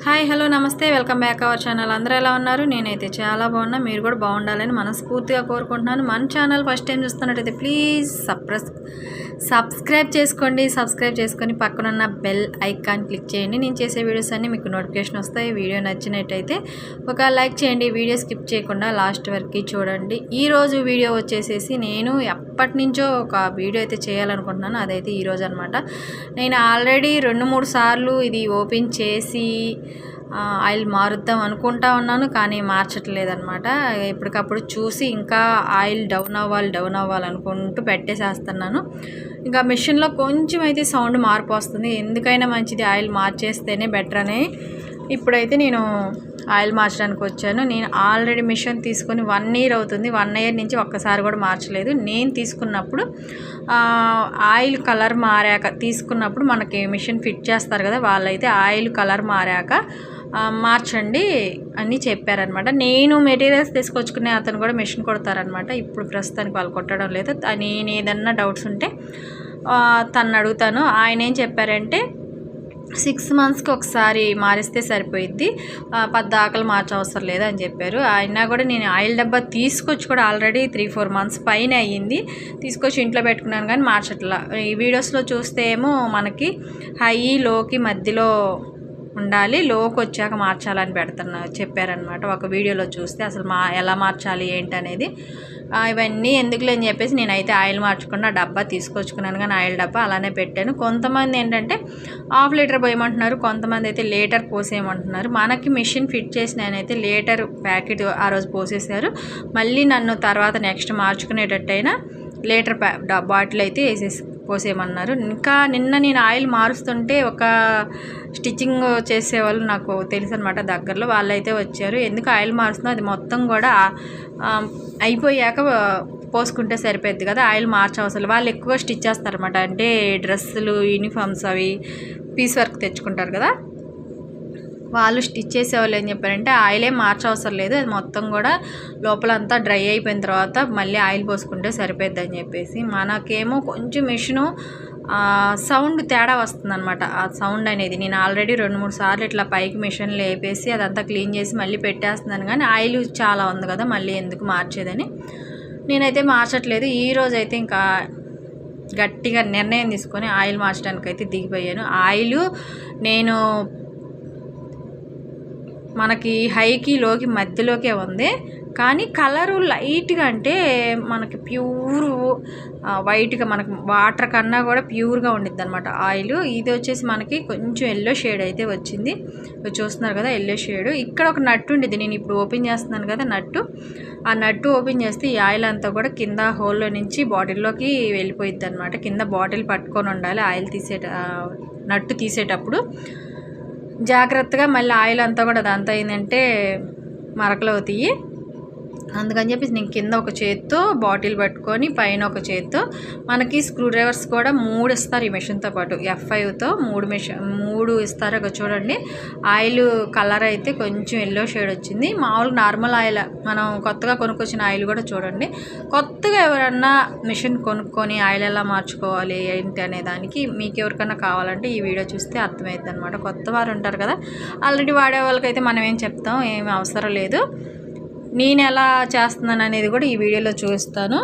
Hi hello నమస్తే. Welcome back our channel అందరూ ఎలా ఉన్నారు? నేనైతే చాలా బాగున్నా. మీరు కూడా బాగుండాలని మనస్ఫూర్తిగా కోరుకుంటున్నాను. మన ఛానల్ ఫస్ట్ టైం చూస్తున్నట్టయితే ప్లీజ్ సప్రెస్ సబ్స్క్రైబ్ చేసుకోండి. సబ్స్క్రైబ్ చేసుకొని పక్కనున్న బెల్ ఐకాన్ క్లిక్ చేయండి. నేను చేసే వీడియోస్ అన్నీ మీకు నోటిఫికేషన్ వస్తాయి. వీడియో నచ్చినట్టయితే ఒక లైక్ చేయండి. వీడియో స్కిప్ చేయకుండా లాస్ట్ వరకు చూడండి. ఈరోజు వీడియో వచ్చేసేసి నేను ఎప్పటి నుంచో ఒక వీడియో అయితే చేయాలనుకుంటున్నాను. అదైతే ఈరోజు అనమాట నేను ఆల్రెడీ రెండు మూడు సార్లు ఇది ఓపెన్ చేసి ఆయిల్ మారుద్దాం అనుకుంటా ఉన్నాను కానీ మార్చట్లేదనమాట ఎప్పటికప్పుడు చూసి ఇంకా ఆయిల్ డౌన్ అవ్వాలి డౌన్ అవ్వాలి అనుకుంటూ పెట్టేసేస్తున్నాను. ఇంకా మిషన్లో కొంచెం అయితే సౌండ్ మార్పు వస్తుంది. ఎందుకైనా మంచిది ఆయిల్ మార్చేస్తేనే బెటర్ అని ఇప్పుడైతే నేను ఆయిల్ మార్చడానికి వచ్చాను. నేను ఆల్రెడీ మిషన్ తీసుకొని వన్ ఇయర్ అవుతుంది. వన్ ఇయర్ నుంచి ఒక్కసారి కూడా మార్చలేదు. నేను తీసుకున్నప్పుడు ఆయిల్ కలర్ మారాక తీసుకున్నప్పుడు మనకి మిషన్ ఫిట్ చేస్తారు కదా వాళ్ళైతే ఆయిల్ కలర్ మారాక మార్చండి అని చెప్పారనమాట. నేను మెటీరియల్స్ తీసుకొచ్చుకునే అతను కూడా మిషన్ కొడతారనమాట. ఇప్పుడు ప్రస్తుతానికి వాళ్ళు కొట్టడం లేదు. నేను ఏదన్నా డౌట్స్ ఉంటే తను అడుగుతాను. ఆయన ఏం చెప్పారంటే సిక్స్ మంత్స్కి ఒకసారి మారిస్తే సరిపోయిద్ది. పెద్ద ఆకలి మార్చవసరం లేదు అని చెప్పారు. అయినా కూడా నేను ఆయిల్ డబ్బా తీసుకొచ్చి కూడా ఆల్రెడీ త్రీ ఫోర్ మంత్స్ పైన అయ్యింది. తీసుకొచ్చి ఇంట్లో పెట్టుకున్నాను కానీ మార్చట్లా. ఈ వీడియోస్లో చూస్తే ఏమో మనకి హై లోకి మధ్యలో ఉండాలి లోకి వచ్చాక మార్చాలని పెడుతున్నా చెప్పారనమాట ఒక వీడియోలో చూస్తే అసలు మా ఎలా మార్చాలి ఏంటి అనేది ఇవన్నీ ఎందుకులే అని చెప్పేసి నేనైతే ఆయిల్ మార్చకుండా డబ్బా తీసుకొచ్చుకున్నాను. కానీ ఆయిల్ డబ్బా అలానే పెట్టాను. కొంతమంది ఏంటంటే హాఫ్ లీటర్ పోయమంటున్నారు కొంతమంది అయితే లీటర్ పోసేయమంటున్నారు. మనకి మిషన్ ఫిట్ చేసి నేనైతే లీటర్ ప్యాకెట్ ఆ రోజు పోసేసారు మళ్ళీ నన్ను తర్వాత నెక్స్ట్ మార్చుకునేటట్టయినా లీటర్ ప్యా బాటిల్ అయితే వేసేసి కోసేయమన్నారు ఇంకా నిన్న నేను ఆయిల్ మారుస్తుంటే ఒక స్టిచ్చింగ్ చేసేవాళ్ళు నాకు తెలుసు అనమాట దగ్గరలో. వాళ్ళైతే వచ్చారు. ఎందుకు ఆయిల్ మారుస్తుందో అది మొత్తం కూడా అయిపోయాక పోసుకుంటే సరిపోద్ది కదా ఆయిల్ మార్చవసలు వాళ్ళు ఎక్కువ స్టిచ్ చేస్తారన్నమాట. అంటే డ్రెస్సులు యూనిఫామ్స్ అవి పీస్ వర్క్ తెచ్చుకుంటారు కదా. వాళ్ళు స్టిచ్ చేసేవాళ్ళు ఏం చెప్పారంటే ఆయిలే మార్చవసరం లేదు అది మొత్తం కూడా లోపలంతా డ్రై అయిపోయిన తర్వాత మళ్ళీ ఆయిల్ పోసుకుంటే సరిపోద్దని చెప్పేసి మనకేమో కొంచెం మిషను సౌండ్ తేడా వస్తుంది అనమాట ఆ సౌండ్ అనేది నేను ఆల్రెడీ రెండు మూడు సార్లు ఇట్లా పైకి మిషన్ లేపేసి అదంతా క్లీన్ చేసి మళ్ళీ పెట్టేస్తున్నాను కానీ ఆయిల్ చాలా ఉంది కదా మళ్ళీ ఎందుకు మార్చేదని. నేనైతే మార్చట్లేదు. ఈ రోజు అయితే ఇంకా గట్టిగా నిర్ణయం తీసుకొని ఆయిల్ మార్చడానికి అయితే దిగిపోయాను. ఆయిల్ నేను మనకి హైకి లోకి మధ్యలోకే ఉంది. కానీ కలరు లైట్గా అంటే మనకి ప్యూర్ వైట్గా మనకి వాటర్ కన్నా కూడా ప్యూర్గా ఉండిద్ది అనమాట ఆయిల్. ఇది వచ్చేసి మనకి కొంచెం ఎల్లో షేడ్ అయితే వచ్చింది. చూస్తున్నారు కదా ఎల్లో షేడ్. ఇక్కడ ఒక నట్టు ఉండేది నేను ఇప్పుడు ఓపెన్ చేస్తున్నాను కదా నట్టు. ఆ నట్టు ఓపెన్ చేస్తే ఈ ఆయిల్ అంతా కూడా కింద హోల్లో నుంచి బాటిల్లోకి వెళ్ళిపోయిద్ది అనమాట కింద బాటిల్ పట్టుకొని ఉండాలి. ఆయిల్ తీసేట నట్టు తీసేటప్పుడు. జాగ్రత్తగా మళ్ళీ ఆయిల్ అంతా కూడా అదంతా అయిందంటే మరకలు అవుతాయి అందుకని చెప్పేసి నేను కింద ఒక చేత్తో బాటిల్ పట్టుకొని పైన ఒక చేత్తో మనకి స్క్రూ డ్రైవర్స్ కూడా మూడు ఇస్తారు ఈ మెషిన్తో పాటు. ఎఫ్ఐతో మూడు మెషిన్ మూడు ఇస్తారు. ఒక చూడండి. ఆయిల్ కలర్ అయితే కొంచెం ఎల్లో షేడ్ వచ్చింది. మామూలుగా నార్మల్ ఆయిల్ మనం కొత్తగా కొనుక్కొచ్చిన ఆయిల్ కూడా చూడండి. కొత్తగా ఎవరన్నా మిషన్ కొనుక్కొని ఆయిల్ ఎలా మార్చుకోవాలి ఏంటి అనే దానికి మీకు ఎవరికైనా కావాలంటే ఈ వీడియో చూస్తే అర్థమవుతుంది అనమాట కొత్త వారు ఉంటారు కదా ఆల్రెడీ వాడే వాళ్ళకైతే మనం ఏం చెప్తాం ఏమి అవసరం లేదు. నేను ఎలా చేస్తున్నాను అనేది కూడా ఈ వీడియోలో చూస్తాను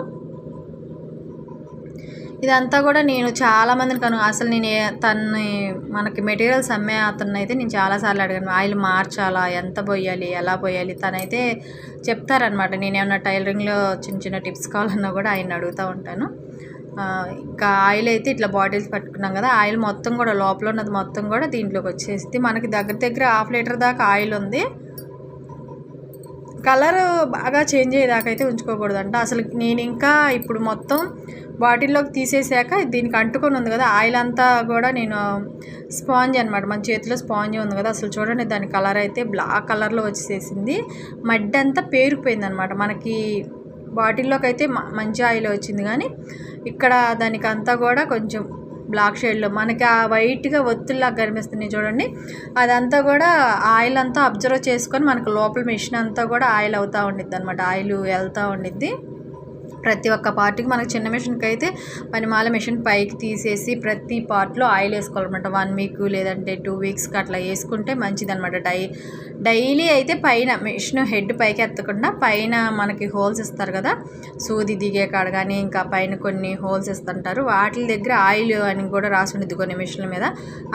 ఇదంతా కూడా నేను చాలామందిని కను అసలు నేను తన్ని మనకి మెటీరియల్స్ అమ్మే అతను అయితే నేను చాలాసార్లు అడిగాను ఆయిల్ మార్చాలా? ఎంత పోయాలి? ఎలా పోయాలి? తనైతే చెప్తారనమాట నేనేమన్నా టైలరింగ్లో చిన్న చిన్న టిప్స్ కావాలన్నా కూడా ఆయన అడుగుతూ ఉంటాను. ఇంకా ఆయిల్ అయితే ఇట్లా బాటిల్స్ పట్టుకున్నాం కదా ఆయిల్ మొత్తం కూడా లోపల ఉన్నది మొత్తం కూడా దీంట్లోకి వచ్చేసి మనకి దగ్గర దగ్గర హాఫ్ లీటర్ దాకా ఆయిల్ ఉంది. కలర్ బాగా చేంజ్ అయ్యేదాకైతే అయితే ఉంచుకోకూడదంట. అసలు నేను ఇంకా ఇప్పుడు మొత్తం బాటిల్లోకి తీసేసాక దీనికి అంటుకొని ఉంది కదా ఆయిల్ అంతా కూడా నేను స్పాంజ్ అనమాట మన చేతిలో స్పాంజ్ ఉంది కదా అసలు చూడండి దాని కలర్ అయితే బ్లాక్ కలర్లో వచ్చేసింది మడ్డి అంతా పేరుకుపోయింది అనమాట మనకి బాటిల్లోకి అయితే మంచి ఆయిల్ వచ్చింది కానీ ఇక్కడ దానికి అంతా కూడా కొంచెం బ్లాక్ షేడ్లో. మనకి ఆ వైట్గా ఒత్తిడిలాగా కనిపిస్తుంది చూడండి. అదంతా కూడా ఆయిల్ అంతా అబ్జర్వ్ చేసుకొని మనకు లోపల మిషన్ అంతా కూడా ఆయిల్ అవుతూ ఉండిద్ది అనమాట ఆయిల్ వెళ్తూ ఉండిద్ది. ప్రతి ఒక్క పార్ట్కి మనకి చిన్న మిషన్కి అయితే పనిమాల మిషన్ పైకి తీసేసి ప్రతి పార్ట్లో ఆయిల్ వేసుకోవాలన్నమాట. వన్ వీక్ లేదంటే టూ వీక్స్కి అట్లా వేసుకుంటే మంచిదనమాట డై డైలీ అయితే పైన మిషన్ హెడ్ పైకి ఎత్తకుండా పైన మనకి హోల్స్ ఇస్తారు కదా సూది దిగే కాడ కానీ ఇంకా పైన కొన్ని హోల్స్ ఇస్తుంటారు. వాటి దగ్గర ఆయిల్ అని కూడా రాసి ఉండేది కొన్ని మిషన్ల మీద.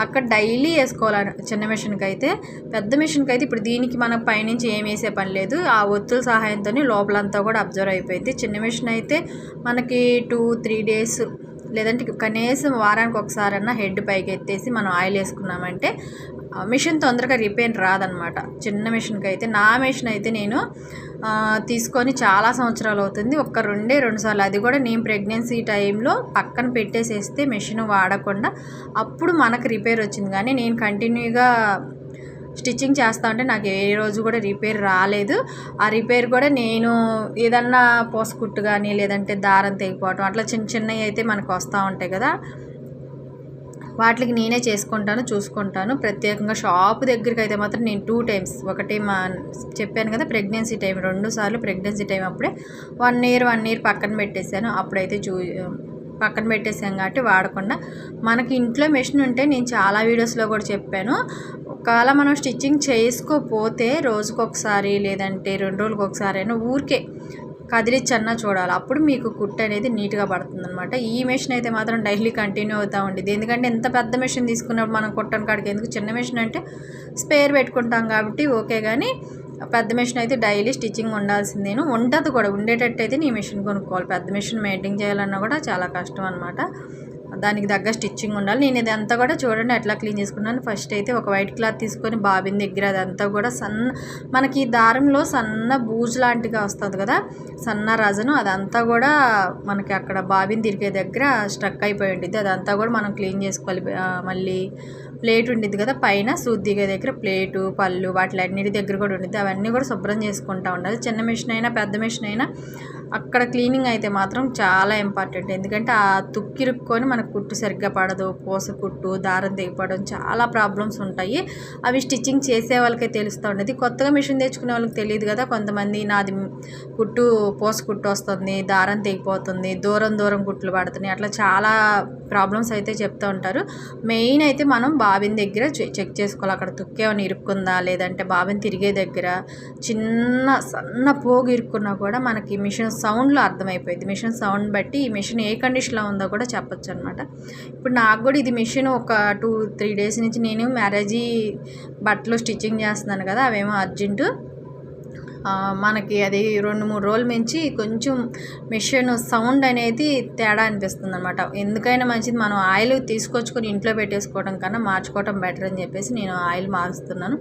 అక్కడ డైలీ వేసుకోవాలి చిన్న మిషన్కి అయితే పెద్ద మిషన్కి అయితే ఇప్పుడు దీనికి మనం పైనుంచి ఏం వేసే పని లేదు. ఆ ఒత్తుల సహాయంతో లోపలంతా కూడా అబ్జర్వ్ అయిపోయింది. చిన్న మిషన్ అయితే మనకి టూ త్రీ డేస్ లేదంటే కనీసం వారానికి ఒకసారన్నా హెడ్ పైకి ఎత్తేసి మనం ఆయిల్ వేసుకున్నామంటే మిషన్ తొందరగా రిపేర్ రాదనమాట చిన్న మిషన్కి అయితే నా మిషన్ అయితే నేను తీసుకొని చాలా సంవత్సరాలు అవుతుంది. ఒక్క రెండే రెండు సార్లు. అది కూడా నేను ప్రెగ్నెన్సీ టైంలో పక్కన పెట్టేసేస్తే మిషన్ వాడకుండా అప్పుడు మనకు రిపేర్ వచ్చింది. కానీ నేను కంటిన్యూగా స్టిచ్చింగ్ చేస్తా ఉంటే నాకు ఏ రోజు కూడా రిపేర్ రాలేదు. ఆ రిపేర్ కూడా నేను ఏదన్నా పోసుకుట్టు కానీ లేదంటే దారం తెగిపోవటం అట్లా చిన్న చిన్నవి అయితే మనకు వస్తూ ఉంటాయి కదా. వాటికి నేనే చేసుకుంటాను చూసుకుంటాను. ప్రత్యేకంగా షాప్ దగ్గరికి అయితే మాత్రం నేను టూ టైమ్స్ ఒకటి మా చెప్పాను కదా ప్రెగ్నెన్సీ టైం రెండు సార్లు ప్రెగ్నెన్సీ టైం అప్పుడే వన్ ఇయర్ వన్ ఇయర్ పక్కన పెట్టేశాను. అప్పుడైతే చూ పక్కన పెట్టేసాం కాబట్టి వాడకుండా. మనకి ఇంట్లో మెషిన్ ఉంటే నేను చాలా వీడియోస్లో కూడా చెప్పాను. ఒకవేళ మనం స్టిచ్చింగ్ చేసుకోపోతే రోజుకొకసారి లేదంటే రెండు రోజులకు ఒకసారి అయినా ఊరికే కదిలిచ్చన్నా చూడాలి. అప్పుడు మీకు కుట్ అనేది నీట్గా పడుతుంది అనమాట ఈ మెషిన్ అయితే మాత్రం డైలీ కంటిన్యూ అవుతూ ఉండేది. ఎందుకంటే ఎంత పెద్ద మెషిన్ తీసుకున్నప్పుడు మనం కుట్టని కాడికి ఎందుకు చిన్న మెషిన్ అంటే స్పేర్ పెట్టుకుంటాం కాబట్టి ఓకే కానీ పెద్ద మిషన్ అయితే డైలీ స్టిచ్చింగ్ ఉండాల్సిందేను ఉండదు కూడా. ఉండేటట్టు అయితే నీ మిషన్ కొనుక్కోవాలి. పెద్ద మిషన్ మెయింటైన్ చేయాలన్నా కూడా చాలా కష్టం అనమాట దానికి తగ్గ స్టిచ్చింగ్ ఉండాలి. నేను ఇదంతా కూడా చూడండి ఎట్లా క్లీన్ చేసుకున్నాను. ఫస్ట్ అయితే ఒక వైట్ క్లాత్ తీసుకొని బాబిన్ దగ్గర అదంతా కూడా సన్న మనకి దారంలో సన్న బూజు లాంటిగా వస్తుంది కదా సన్న రజను అదంతా కూడా మనకి అక్కడ బాబిన్ తిరిగే దగ్గర స్ట్రక్ అయిపోయి ఉంటుంది అదంతా కూడా మనం క్లీన్ చేసుకోవాలి మళ్ళీ ప్లేట్ ఉండిద్ది కదా పైన సూద్దిగా దగ్గర ప్లేటు పళ్ళు వాటిలన్నిటి దగ్గర కూడా ఉండిద్ది. అవన్నీ కూడా శుభ్రం చేసుకుంటూ ఉండాలి. చిన్న మిషన్ అయినా పెద్ద మిషన్ అయినా అక్కడ క్లీనింగ్ అయితే మాత్రం చాలా ఇంపార్టెంట్. ఎందుకంటే ఆ తుక్కిరుక్కొని మనకు కుట్టు సరిగ్గా పడదు పూస కుట్టు దారం తెగిపడడం చాలా ప్రాబ్లమ్స్ ఉంటాయి. అవి స్టిచ్చింగ్ చేసే వాళ్ళకే తెలుస్తూ ఉండేది కొత్తగా మిషన్ తెచ్చుకునే వాళ్ళకి తెలియదు కదా కొంతమంది నాది కుట్టు పూస కుట్టు వస్తుంది దారం తెగిపోతుంది దూరం దూరం కుట్లు పడుతున్నాయి. అట్లా చాలా ప్రాబ్లమ్స్ అయితే చెప్తూ ఉంటారు. మెయిన్ అయితే మనం బాబిన్ దగ్గర చెక్ చేసుకోవాలి. అక్కడ తుక్కేమని ఇరుక్కుందా? లేదంటే బాబిన్ తిరిగే దగ్గర చిన్న సన్న పోగు ఇరుక్కున్నా కూడా మనకి మిషన్ సౌండ్లో అర్థమైపోయింది మిషన్ సౌండ్ బట్టి ఈ మిషన్ ఏ కండిషన్లో ఉందో కూడా చెప్పొచ్చు అనమాట ఇప్పుడు నాకు కూడా ఇది మిషన్ ఒక టూ త్రీ డేస్ నుంచి నేను మ్యారేజీ బట్టలు స్టిచ్చింగ్ చేస్తున్నాను కదా అవేమో అర్జెంటు మనకి అది రెండు మూడు రోజుల మించి కొంచెం మిషన్ సౌండ్ అనేది తేడా అనిపిస్తుంది అనమాట ఎందుకైనా మంచిది మనం ఆయిల్ తీసుకొచ్చుకొని ఇంట్లో పెట్టేసుకోవడం కన్నా మార్చుకోవడం బెటర్ అని చెప్పేసి నేను ఆయిల్ మారుస్తున్నాను.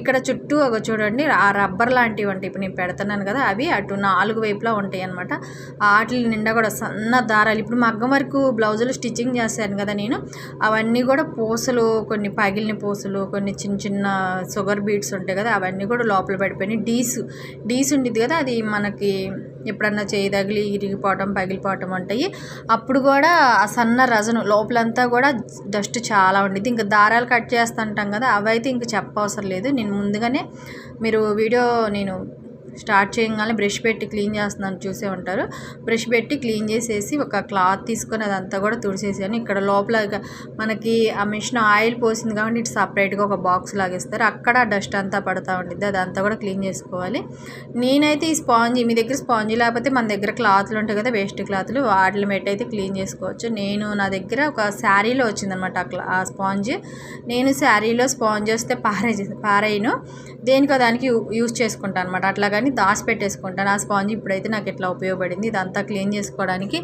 ఇక్కడ చుట్టూ ఒక చూడండి ఆ రబ్బర్ లాంటివి అంటే ఇప్పుడు నేను పెడుతున్నాను కదా అవి అటు నాలుగు వైపులా ఉంటాయి అనమాట వాటి నిండా కూడా సన్న దారాలు. ఇప్పుడు మగ్గం వరకు బ్లౌజులు స్టిచ్చింగ్ చేశాను కదా నేను అవన్నీ కూడా పూసలు కొన్ని పగిలిన పూసలు కొన్ని చిన్న చిన్న షుగర్ బీట్స్ ఉంటాయి కదా అవన్నీ కూడా లోపల పడిపోయినాయి. డీస్ డీస్ ఉండిద్ది కదా అది మనకి ఎప్పుడన్నా చేయి తగిలి ఇరిగిపోవటం పగిలిపోవటం ఉంటాయి. అప్పుడు కూడా ఆ సన్న రజను లోపలంతా కూడా డస్ట్ చాలా ఉండేది ఇంకా దారాలు కట్ చేస్తుంటాం కదా అవైతే ఇంక చెప్పవసరం లేదు. నేను ముందుగానే మీరు వీడియో నేను స్టార్ట్ చేయగానే బ్రష్ పెట్టి క్లీన్ చేస్తున్నాను చూసే ఉంటారు. బ్రష్ పెట్టి క్లీన్ చేసేసి ఒక క్లాత్ తీసుకొని అదంతా కూడా తుడిసేసాను ఇక్కడ లోపల మనకి ఆ మిషన్ ఆయిల్ పోసింది కాబట్టి ఇటు సపరేట్గా ఒక బాక్స్ లాగేస్తారు. అక్కడ డస్ట్ అంతా పడుతూ ఉంటుంది అదంతా కూడా క్లీన్ చేసుకోవాలి. నేనైతే ఈ స్పాంజీ మీ దగ్గర స్పాంజీ లేకపోతే మన దగ్గర క్లాత్లు ఉంటాయి కదా వేస్ట్ క్లాత్లు వాటిని పెట్టి అయితే క్లీన్ చేసుకోవచ్చు. నేను నా దగ్గర ఒక శారీలో వచ్చిందనమాట ఆ స్పాంజ్. నేను శారీలో స్పాంజ్ వస్తే పారే పారేయను. దేనికో దానికి యూజ్ చేసుకుంటాను అనమాట అట్లాగా కానీ దాచిపెట్టేసుకుంటాను ఆ స్పాంజ్ ఇప్పుడైతే నాకు ఎట్లా ఉపయోగపడింది? ఇదంతా క్లీన్ చేసుకోవడానికి.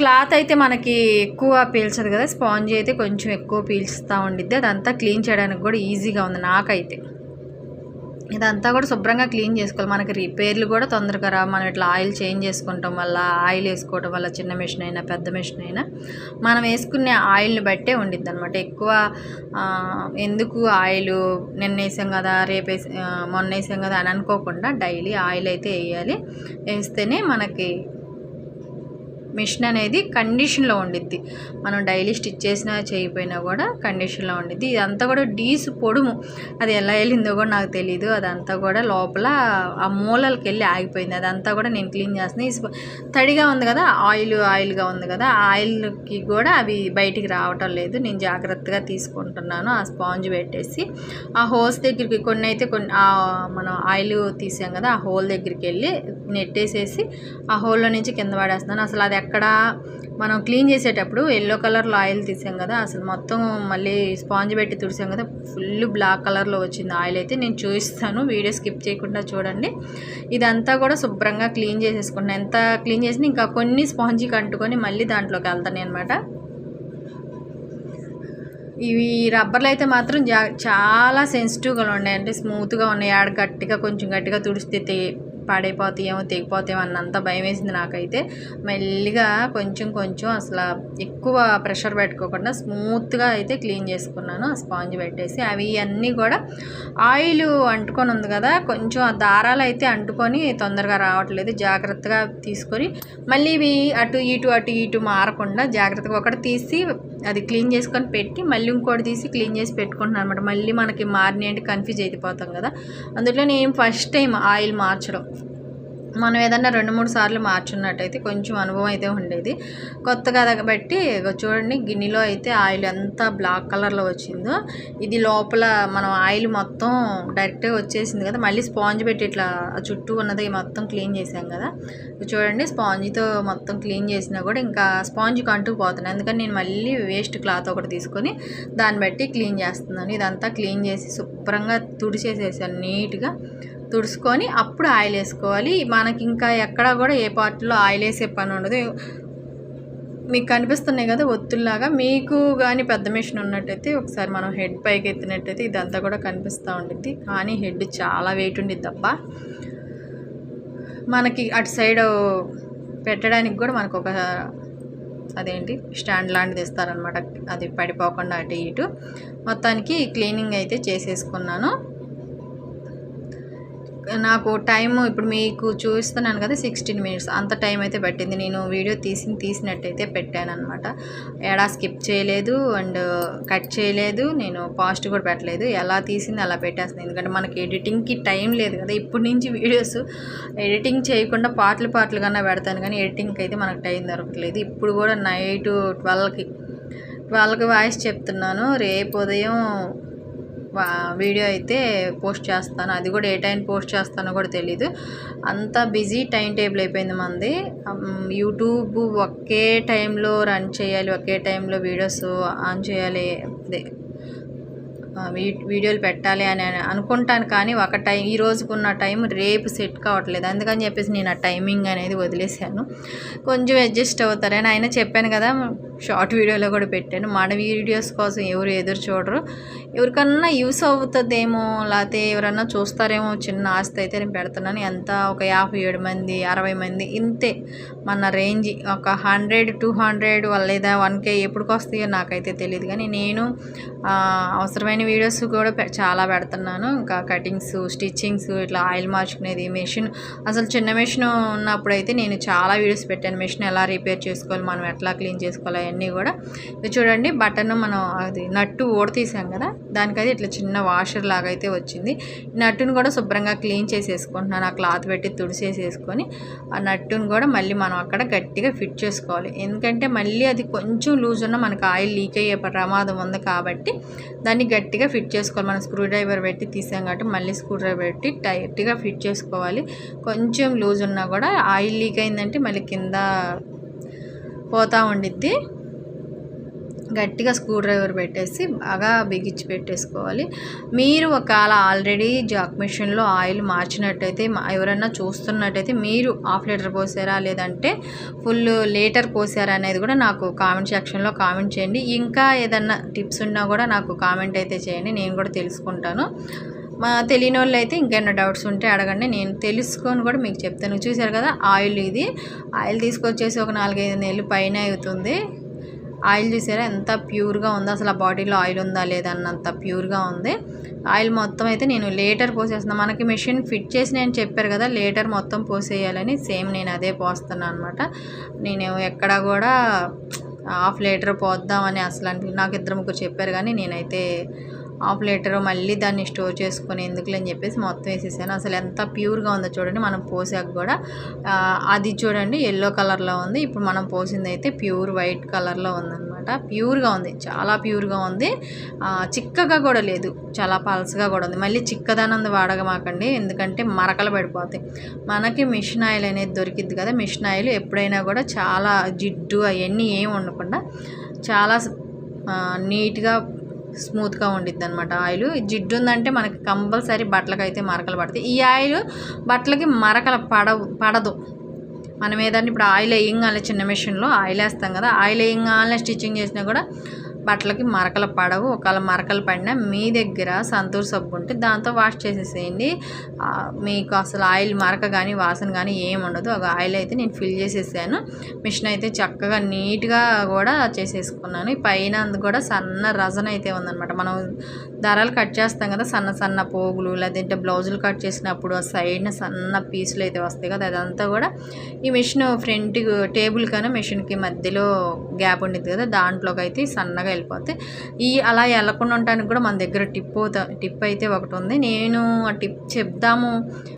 క్లాత్ అయితే మనకి ఎక్కువ పీల్చదు కదా. స్పాంజ్ అయితే కొంచెం ఎక్కువ పీల్చుతూ ఉండిద్ది. అదంతా క్లీన్ చేయడానికి కూడా ఈజీగా ఉంది నాకైతే. ఇదంతా కూడా శుభ్రంగా క్లీన్ చేసుకోవాలి. మనకి రిపేర్లు కూడా తొందరగా రా మనం ఇట్లా ఆయిల్ చేంజ్ చేసుకుంటాం వల్ల ఆయిల్ వేసుకోవడం వల్ల చిన్న మిషన్ అయినా పెద్ద మిషన్ అయినా మనం వేసుకునే ఆయిల్ని బట్టే ఉండిద్ది అనమాట ఎక్కువ ఎందుకు ఆయిల్ నిన్న వేసాం కదా రేపు మొన్న వేసాం కదా అని అనుకోకుండా డైలీ ఆయిల్ అయితే వేయాలి. వేస్తేనే మనకి మిషన్ అనేది కండిషన్లో ఉండిద్ది. మనం డైలీ స్టిచ్ చేసినా చేయకపోయినా కూడా కండిషన్లో ఉండిద్ది. ఇదంతా కూడా డీస్ పొడుము. అది ఎలా వెళ్ళిందో కూడా నాకు తెలియదు అదంతా కూడా లోపల ఆ మూలలకి వెళ్ళి ఆగిపోయింది. అదంతా కూడా నేను క్లీన్ చేస్తున్నాను ఈ తడిగా ఉంది కదా ఆయిల్ ఆయిల్గా ఉంది కదా ఆ ఆయిల్కి కూడా అవి బయటికి రావటం లేదు. నేను జాగ్రత్తగా తీసుకుంటున్నాను. ఆ స్పాంజ్ పెట్టేసి ఆ హోల్స్ దగ్గరికి కొన్ని అయితే కొన్ని మనం ఆయిల్ తీసాం కదా ఆ హోల్ దగ్గరికి వెళ్ళి నెట్టేసేసి ఆ హోల్లో నుంచి కింద పడేస్తున్నాను. అసలు అది ఎక్కడ మనం క్లీన్ చేసేటప్పుడు ఎల్లో కలర్లో ఆయిల్ తీసాం కదా అసలు మొత్తం మళ్ళీ స్పాంజ్ పెట్టి తుడిసాం కదా ఫుల్ బ్లాక్ కలర్లో వచ్చింది ఆయిల్ అయితే. నేను చూపిస్తాను వీడియో స్కిప్ చేయకుండా చూడండి. ఇదంతా కూడా శుభ్రంగా క్లీన్ చేసేసుకున్నాను. ఎంత క్లీన్ చేసినా ఇంకా కొన్ని స్పాంజీకి అంటుకొని మళ్ళీ దాంట్లోకి వెళ్తాను అనమాట ఇవి రబ్బర్లు అయితే మాత్రం జా చాలా సెన్సిటివ్గా ఉన్నాయి అంటే స్మూత్గా ఉన్నాయి. ఆడ గట్టిగా కొంచెం గట్టిగా తుడిస్తే పాడైపోతాయేమో తెగిపోతాయేమో అన్నంత భయం వేసింది నాకైతే. మెల్లిగా కొంచెం కొంచెం అసలు ఎక్కువ ప్రెషర్ పెట్టుకోకుండా స్మూత్గా అయితే క్లీన్ చేసుకున్నాను. ఆ స్పాంజ్ పెట్టేసి అవి అన్నీ కూడా ఆయిల్ అంటుకొని ఉంది కదా కొంచెం ఆ దారాలు అయితే అంటుకొని తొందరగా రావట్లేదు. జాగ్రత్తగా తీసుకొని మళ్ళీ ఇవి అటు ఇటు అటు ఇటు మారకుండా జాగ్రత్తగా ఒకటి తీసి అది క్లీన్ చేసుకొని పెట్టి మళ్ళీ ఇంకోటి తీసి క్లీన్ చేసి పెట్టుకుంటున్నాను అనమాట మళ్ళీ మనకి మారిన అంటే కన్ఫ్యూజ్ అయిపోతాం కదా. అందులో నేను ఫస్ట్ టైం ఆయిల్ మార్చడం. మనం ఏదన్నా రెండు మూడు సార్లు మార్చున్నట్టయితే కొంచెం అనుభవం అయితే ఉండేది. కొత్తగా బట్టి చూడండి గిన్నెలో అయితే ఆయిల్ ఎంత బ్లాక్ కలర్లో వచ్చిందో. ఇది లోపల మనం ఆయిల్ మొత్తం డైరెక్ట్గా వచ్చేసింది కదా. మళ్ళీ స్పాంజ్ పెట్టి ఇట్లా చుట్టూ ఉన్నది మొత్తం క్లీన్ చేసాం కదా. చూడండి స్పాంజ్తో మొత్తం క్లీన్ చేసినా కూడా ఇంకా స్పాంజ్కి అంటూ పోతున్నాయి అందుకని నేను మళ్ళీ వేస్ట్ క్లాత్ ఒకటి తీసుకొని దాన్ని బట్టి క్లీన్ చేస్తున్నాను. ఇదంతా క్లీన్ చేసి శుభ్రంగా తుడిచేసేసాను నీట్గా. తుడుచుకొని అప్పుడు ఆయిల్ వేసుకోవాలి. మనకి ఇంకా ఎక్కడ కూడా ఏ పార్ట్లో ఆయిల్ వేసే పని ఉండదు. మీకు కనిపిస్తున్నాయి కదా ఒత్తుల్లాగా. మీకు కానీ పెద్ద మిషన్ ఉన్నట్టయితే ఒకసారి మనం హెడ్ పైకి ఎత్తినట్టయితే ఇదంతా కూడా కనిపిస్తూ ఉండుద్ది. కానీ హెడ్ చాలా వెయిట్ ఉండిద్ది తప్ప మనకి అటు సైడ్ పెట్టడానికి కూడా మనకు ఒక అదేంటి? స్టాండ్ లాంటిది ఇస్తారనమాట అది పడిపోకుండా అటు ఇటు. మొత్తానికి క్లీనింగ్ అయితే చేసేసుకున్నాను. నాకు టైం ఇప్పుడు మీకు చూస్తున్నాను కదా సిక్స్టీన్ మినిట్స్. అంత టైం అయితే పట్టింది. నేను వీడియో తీసి తీసినట్టయితే పెట్టాను అనమాట ఎడా స్కిప్ చేయలేదు అండ్ కట్ చేయలేదు. నేను పాస్ట్ కూడా పెట్టలేదు. ఎలా తీసింది అలా పెట్టేస్తుంది. ఎందుకంటే మనకి ఎడిటింగ్కి టైం లేదు కదా. ఇప్పటి నుంచి వీడియోస్ ఎడిటింగ్ చేయకుండా పాటలు పాటలు కన్నా పెడతాను. కానీ ఎడిటింగ్కి అయితే మనకు టైం దొరకట్లేదు. ఇప్పుడు కూడా నైట్ ట్వెల్వ్కి ట్వెల్వ్కి వాయిస్ చెప్తున్నాను. రేపు ఉదయం వీడియో అయితే పోస్ట్ చేస్తాను. అది కూడా ఏ టైం పోస్ట్ చేస్తానో కూడా తెలీదు. అంత బిజీ టైం టేబుల్ అయిపోయింది మనది యూట్యూబ్ ఒకే టైంలో రన్ చేయాలి ఒకే టైంలో వీడియోస్ ఆన్ చేయాలి. అదే వీడియోలు పెట్టాలి అని అనుకుంటాను కానీ ఒక టైం ఈ రోజుకున్న టైం రేపు సెట్ కావట్లేదు. అందుకని చెప్పేసి నేను ఆ టైమింగ్ అనేది వదిలేశాను కొంచెం అడ్జస్ట్ అవుతారని ఆయన చెప్పాను కదా షార్ట్ వీడియోలో కూడా పెట్టాను. మన వీడియోస్ కోసం ఎవరు ఎదురు చూడరు. ఎవరికన్నా యూస్ అవుతుందేమో లేకపోతే ఎవరన్నా చూస్తారేమో చిన్న ఆస్తి అయితే నేను పెడుతున్నాను. ఎంత? ఒక యాభై ఏడు మంది అరవై మంది ఇంతే. మన రేంజ్ ఒక హండ్రెడ్ టూ హండ్రెడ్ లేదా వన్ కే ఎప్పటికి వస్తాయో నాకైతే తెలియదు కానీ నేను అవసరమైన నేను వీడియోస్ కూడా చాలా పెడుతున్నాను. ఇంకా కటింగ్స్ స్టిచ్చింగ్స్ ఇట్లా ఆయిల్ మార్చుకునేది మెషిన్. అసలు చిన్న మెషిన్ ఉన్నప్పుడు అయితే నేను చాలా వీడియోస్ పెట్టాను. మెషిన్ ఎలా రిపేర్ చేసుకోవాలి మనం ఎట్లా క్లీన్ చేసుకోవాలి అవన్నీ కూడా. ఇది చూడండి బటన్ మనం అది నట్టు ఓడతీసాం కదా దానికైతే ఇట్లా చిన్న వాషర్ లాగా అయితే వచ్చింది. నట్టును కూడా శుభ్రంగా క్లీన్ చేసేసుకుంటున్నాను. ఆ క్లాత్ పెట్టి తుడిసేసేసుకొని ఆ నట్టును కూడా మళ్ళీ మనం అక్కడ గట్టిగా ఫిట్ చేసుకోవాలి. ఎందుకంటే మళ్ళీ అది కొంచెం లూజ్ ఉన్న మనకు ఆయిల్ లీక్ అయ్యే ప్రమాదం ఉంది కాబట్టి దాన్ని గట్టి టైట్గా ఫిట్ చేసుకోవాలి. మనం స్క్రూ డ్రైవర్ పెట్టి తీసాం కాబట్టి మళ్ళీ స్క్రూ డ్రైవర్ పెట్టి టైట్గా ఫిట్ చేసుకోవాలి. కొంచెం లూజ్ ఉన్నా కూడా ఆయిల్ లీక్ అయిందంటే మళ్ళీ కింద పోతూ ఉండిద్ది. గట్టిగా స్క్రూ డ్రైవర్ పెట్టేసి బాగా బిగించి పెట్టేసుకోవాలి. మీరు ఒకవేళ ఆల్రెడీ జాక్ మిషన్లో ఆయిల్ మార్చినట్టయితే ఎవరన్నా ఎవరైనా చూస్తున్నట్టయితే మీరు హాఫ్ లీటర్ పోసారా? లేదంటే ఫుల్ లీటర్ పోసారా అనేది కూడా నాకు కామెంట్ సెక్షన్లో కామెంట్ చేయండి. ఇంకా ఏదన్నా టిప్స్ ఉన్నా కూడా నాకు కామెంట్ అయితే చేయండి. నేను కూడా తెలుసుకుంటాను. మా తెలియని వాళ్ళు అయితే ఇంకేమైనా డౌట్స్ ఉంటే అడగండి. నేను తెలుసుకొని కూడా మీకు చెప్తాను. చూసారు కదా ఆయిల్ ఇది. ఆయిల్ తీసుకొచ్చేసి ఒక నాలుగైదు నెలలు పైన అవుతుంది. ఆయిల్ చూసారా ఎంత ప్యూర్గా ఉందో అసలు ఆ బాటిల్లో ఆయిల్ ఉందా లేదా అన్నంత ప్యూర్గా ఉంది. ఆయిల్ మొత్తం అయితే నేను లేటర్ పోసేస్తున్నాను మనకి మెషిన్ ఫిట్ చేసి నేను చెప్పారు కదా లేటర్ మొత్తం పోసేయాలని. సేమ్ నేను అదే పోస్తున్నాను అనమాట నేను ఎక్కడ కూడా హాఫ్ లీటర్ పోద్దామని అసలు నాకు ఇద్దరు ముగ్గురు చెప్పారు కానీ నేనైతే హాఫ్ లీటర్ మళ్ళీ దాన్ని స్టోర్ చేసుకుని ఎందుకులే అని చెప్పేసి మొత్తం వేసేసాను. అసలు ఎంత ప్యూర్గా ఉందో చూడండి మనం పోసాక కూడా. అది చూడండి ఎల్లో కలర్లో ఉంది. ఇప్పుడు మనం పోసింది అయితే ప్యూర్ వైట్ కలర్లో ఉందన్నమాట. ప్యూర్గా ఉంది చాలా ప్యూర్గా ఉంది. చిక్కగా కూడా లేదు చాలా పల్స్గా కూడా ఉంది. మళ్ళీ చిక్కదనం వాడగమాకండి ఎందుకంటే మరకలు పడిపోతాయి. మనకి మిషన్ ఆయిల్ అనేది దొరికిద్ది కదా మిషన్ ఆయిల్ ఎప్పుడైనా కూడా చాలా జిడ్డు అవన్నీ ఏం ఉండకుండా చాలా నీట్గా స్మూత్గా ఉండిద్ది అనమాట ఆయిల్ జిడ్డు ఉందంటే మనకి కంపల్సరీ బట్టలకు అయితే మరకలు పడతాయి. ఈ ఆయిల్ బట్టలకి మరకలు పడవు పడదు. మనం ఏదైనా ఇప్పుడు ఆయిల్ వేయంగానే చిన్న మిషన్లో ఆయిల్ వేస్తాం కదా ఆయిల్ వేయంగానే స్టిచ్చింగ్ చేసినా కూడా బట్టలకి మరకలు పడవు ఒకవేళ మరకలు పడినా మీ దగ్గర సంతూర్ సబ్బు ఉంటే దాంతో వాష్ చేసేసేయండి. మీకు అసలు ఆయిల్ మరక కానీ వాసన కానీ ఏమి ఉండదు. ఒక ఆయిల్ అయితే నేను ఫిల్ చేసేసాను. మిషన్ అయితే చక్కగా నీట్గా కూడా చేసేసుకున్నాను. ఈ పైన కూడా సన్న రజన అయితే ఉందన్నమాట. మనం దారాలు కట్ చేస్తాం కదా సన్న సన్న పోగులు లేదంటే బ్లౌజులు కట్ చేసినప్పుడు ఆ సైడ్న సన్న పీసులు అయితే వస్తాయి కదా అదంతా కూడా ఈ మిషన్ ఫ్రంట్ టేబుల్ కన్నా మిషన్కి మధ్యలో గ్యాప్ ఉండేది కదా దాంట్లోకి అయితే సన్నగా వెళ్ళిపోతే ఈ అలా వెళ్ళకుండా ఉండటానికి కూడా మన దగ్గర టిప్ టిప్ అయితే ఒకటి ఉంది. నేను ఆ టిప్ చెప్దాము